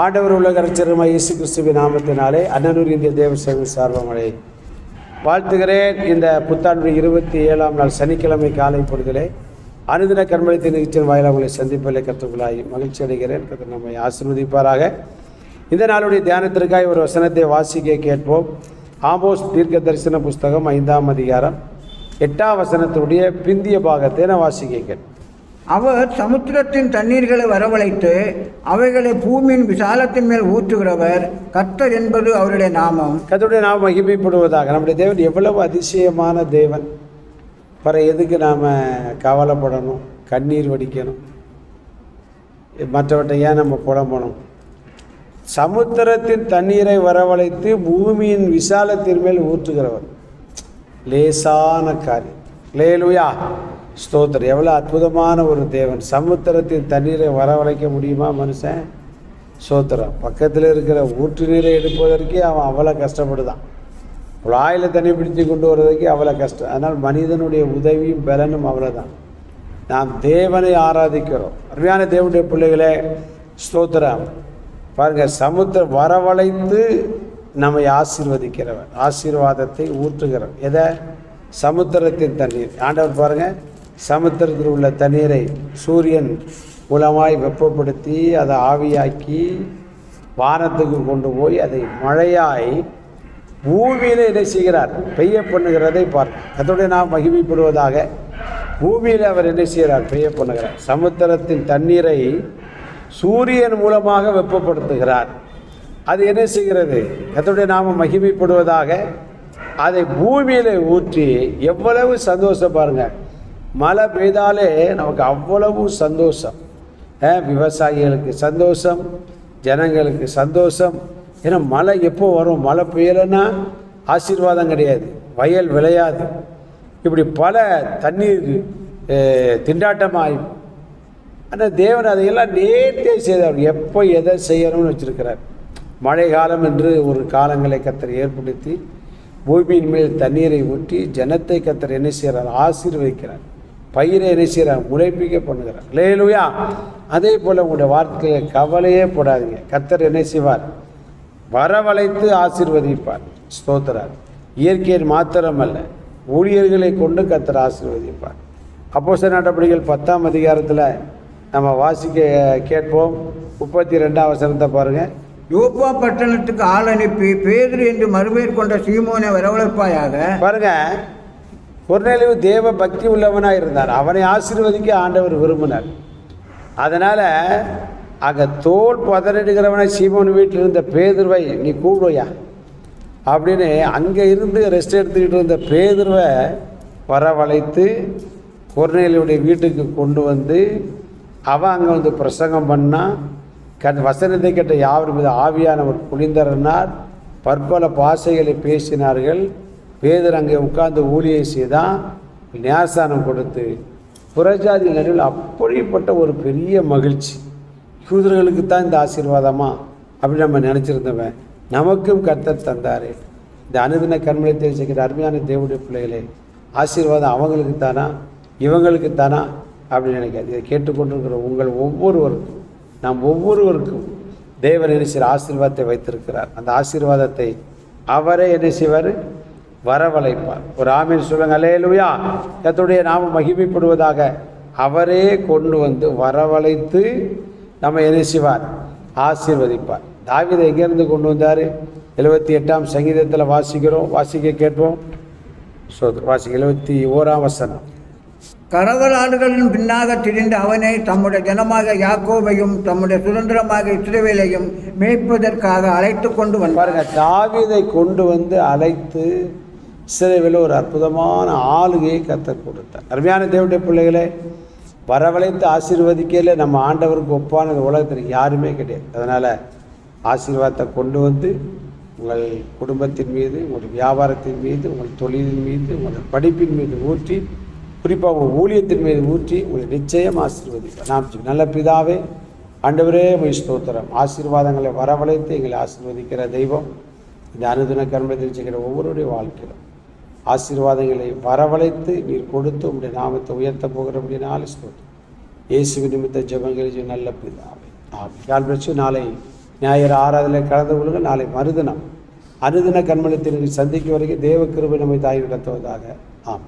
ஆண்டவர் உலக ரட்சகருமாய் இயேசு கிறிஸ்துவின் நாமத்தினாலே அன்னனூர் இந்திய தேவ சேவை சார்பமலை வாழ்த்துகிறேன். இந்த புத்தாண்டு இருபத்தி ஏழாம் நாள் சனிக்கிழமை காலை பொழுதிலே அனுதின கர்மளித்த நிகழ்ச்சியின் வாயிலாக உங்களை சந்திப்பதில் கற்றுக்கொள்ளாய் மகிழ்ச்சி அடைகிறேன். கற்று நம்மை ஆசிர்வதிப்பாராக. இந்த நாளுடைய தியானத்திற்காக ஒரு வசனத்தை வாசிக்க கேட்போம். ஆமோஸ் தீர்க்க தரிசன புஸ்தகம் ஐந்தாம் அதிகாரம் எட்டாம் வசனத்துடைய பிந்திய பாகத்தை நான் வாசிக்க கேட்போம் அவர் சமுத்திரத்தின் தண்ணீர்களை வரவழைத்து அவைகளை பூமியின் விசாலத்தின் மேல் ஊற்றுகிறவர். கர்த்தர் என்பது அவருடைய நாமம். கர்த்தருடைய நாம் மகிமைப்படுவதாக. நம்முடைய தேவன் எவ்வளவு அதிசயமான தேவன். பிற எதுக்கு நாம் கவலைப்படணும் கண்ணீர் வடிக்கணும்? மற்றவற்றை ஏன் நம்ம புலம்பணும்? சமுத்திரத்தின் தண்ணீரை வரவழைத்து பூமியின் விசாலத்தின் மேல் ஊற்றுகிறவர். லேசான காரியம். லேலுயா ஸ்தோத்திரம். எவ்வளோ அற்புதமான ஒரு தேவன். சமுத்திரத்தின் தண்ணீரை வரவழைக்க முடியுமா மனுஷன்? ஸ்தோத்திரம். பக்கத்தில் இருக்கிற ஊற்று நீரை எடுப்பதற்கே அவன் அவ்வளோ கஷ்டப்படுதான். குழாயில் தண்ணி பிடித்து கொண்டு வர்றதுக்கே அவ்வளோ கஷ்டம். அதனால் மனிதனுடைய உதவியும் பலனும் அவ்வளோதான் நாம் தேவனை ஆராதிக்கிறோம். அருமையான தேவனுடைய பிள்ளைகளே ஸ்தோத்திரம். பாருங்கள் சமுத்திரம் வரவழைத்து நம்மை ஆசீர்வதிக்கிறவன் ஆசீர்வாதத்தை ஊற்றுகிறவன் எதை? சமுத்திரத்தின் தண்ணீர். ஆண்டவர் பாருங்கள் சமுத்திரத்தில் உள்ள தண்ணீரை சூரியன் மூலமாய் வெப்பப்படுத்தி அதை ஆவியாக்கி வானத்துக்கு கொண்டு போய் அதை மழையாய் பூமியில் என்ன செய்கிறார்? பெய்ய பண்ணுகிறதை பார்க்க. அதோடைய நாம் மகிமைப்படுவதாக பூமியில் அவர் என்ன செய்கிறார்? பெய்ய பண்ணுகிறார். சமுத்திரத்தின் தண்ணீரை சூரியன் மூலமாக வெப்பப்படுத்துகிறார். அது என்ன செய்கிறது? கத்தோடைய நாம மகிமைப்படுவதாக அதை பூமியில் ஊற்றி எவ்வளவு சந்தோஷம் பாருங்கள் மழை பெய்தாலே நமக்கு அவ்வளவு சந்தோஷம். விவசாயிகளுக்கு சந்தோஷம் ஜனங்களுக்கு சந்தோஷம். ஏன்னா மழை எப்போ வரும்? மழை பெய்யலைன்னா ஆசீர்வாதம் கிடையாது. வயல் விளையாது. இப்படி பல தண்ணீர் திண்டாட்டமாக ஆனால் தேவன் அதையெல்லாம் நேர்த்தே செய்தார். எப்போ எதை செய்யணும்னு வச்சுருக்கிறார். மழை காலம் என்று ஒரு காலங்களை கத்தர் ஏற்படுத்தி பூமியின் மேல் தண்ணீரை ஊற்றி ஜனத்தை கத்தர் என்ன செய்கிறார் ஆசீர்வதிக்கிறார். பயிரை என்ன செய்கிறார் முளைப்பிக்க பண்ணுகிறார் லேலுயா! அதே போல் உங்களுடைய வார்த்தையை கவலையே போடாதீங்க. கத்தர் என்ன செய்வார்? வரவழைத்து ஆசீர்வதிப்பார். ஸ்தோத்திரார் இயற்கையின் மாத்திரமல்ல ஊழியர்களை கொண்டு கத்தர் ஆசீர்வதிப்பார். அப்போ சில நடவடிக்கைகள் பத்தாம் அதிகாரத்தில் நம்ம வாசிக்க கேட்போம். முப்பத்தி ரெண்டாம் வசனத்தை பாருங்கள் யோப்பா பட்டணத்துக்கு ஆள் அனுப்பி பேதுரு என்று மறுபெயர் கொண்ட சீமோனை வரவழைப்பாயாக. பாருங்க. பொருளிவு தேவ பக்தி உள்ளவனாக இருந்தார் அவனை ஆசீர்வதிக்க ஆண்டவர் விரும்பினார். அதனால் அங்கே தோல் பதறிடுகிறவனை சீமோன் வீட்டில் இருந்த பேதுருவை நீ கூடுவையா அப்படின்னு அங்கே இருந்து ரெஸ்ட் எடுத்துக்கிட்டு இருந்த பேதுருவை வரவழைத்து கொர்நேலியுடைய வீட்டுக்கு கொண்டு வந்து அவன் அங்கே வந்து பிரசங்கம் பண்ணான் கண் வசனத்தை கேட்ட யாவர் மீது ஆவியானவர் குளிந்தரனார் பற்பல பாசைகளை பேசினார்கள். பேதர் அங்கே உட்கார்ந்து ஊழியை செய்தான் நியாசானம் கொடுத்து புறஜாதி நடுவில் அப்படிப்பட்ட ஒரு பெரிய மகிழ்ச்சி. யூதர்களுக்கு தான் இந்த ஆசீர்வாதமா? அப்படின்னு நம்ம நினச்சிருந்தவன் நமக்கும் கர்த்தர் தந்தார். இந்த அனுதின கண்மலை தெரிஞ்சுக்கிற அருமையான தேவனுடைய பிள்ளைகளே ஆசீர்வாதம் அவங்களுக்கு தானா? இவங்களுக்கு தானா? அப்படின்னு நினைக்காது இதை கேட்டுக்கொண்டிருக்கிற உங்கள் ஒவ்வொருவருக்கும் நாம் ஒவ்வொருவருக்கும் தேவன் என்ன செய்கிற ஆசீர்வாதத்தை வைத்திருக்கிறார். அந்த ஆசீர்வாதத்தை அவரே என்ன செய்வார்? வரவழைப்பார். ஒரு ஆமீன் சொல்லுங்க அலேலுயா கர்த்தருடைய நாம மகிமைப்படுவதாக அவரே கொண்டு வந்து வரவழைத்து நம்ம என்ன செய்வார்? ஆசீர்வதிப்பார். தாவீதை எங்கேருந்து கொண்டு வந்தார்? எழுபத்தி எட்டாம் சங்கீதத்தில் வாசிக்கிறோம் வாசிக்க கேட்போம். ஸோ வாசிக்க எழுபத்தி ஓராம் வசனம். கரவலாடுகளின் பின்னாக திரிந்த அவனை தம்முடைய ஜனமாக யாக்கோபையும் தம்முடைய சுதந்திரமாக இஸ்ரவேலையும் மேய்ப்பதற்காக அழைத்து கொண்டு வந்தார் தாவீதை கொண்டு வந்து அழைத்து சிறைவில் ஒரு அற்புதமான ஆளுகையை கத்தர் கொடுத்தார். அருமையான தேவனுடைய பிள்ளைகளே வரவழைத்து ஆசீர்வதிக்கையில் நம்ம ஆண்டவருக்கு ஒப்பான உலகத்திற்கு உலகத்தில் யாருமே கிடையாது. அதனால் ஆசீர்வாதத்தை கொண்டு வந்து உங்கள் குடும்பத்தின் மீது உங்கள் வியாபாரத்தின் மீது உங்கள் தொழிலின் மீது உங்கள் படிப்பின் மீது ஊற்றி குறிப்பாக உங்கள் ஊழியத்தின் மீது ஊற்றி உங்களை நிச்சயம் ஆசீர்வதிப்பார் நாம் நல்ல பிதாவே ஆண்டவரே மொழி ஸ்தோத்திரம். ஆசீர்வாதங்களை வரவழைத்து எங்களை ஆசீர்வதிக்கிற தெய்வம் இந்த அனுதின கர்மத்தில் செய்கிற ஒவ்வொருடைய வாழ்க்கையிலும். ஆசீர்வாதங்களை வரவழைத்து நீர் கொடுத்து உங்களுடைய நாமத்தை உயர்த்த போகிறபடினால ஸ்தோத்திரம். இயேசு நிமித்த ஜெபங்கள் நல்ல பிதாவே ஆமென். பிரச்சு நாளை ஞாயிறு ஆறாவதில் கலந்து கொள்ளுங்கள் நாளை மறுதினம் அனுதின கண்மணத்திற்கு சந்திக்கும் வரைக்கும் தேவ கிருபை நம்மை தாய் நடத்துவதாக. ஆம்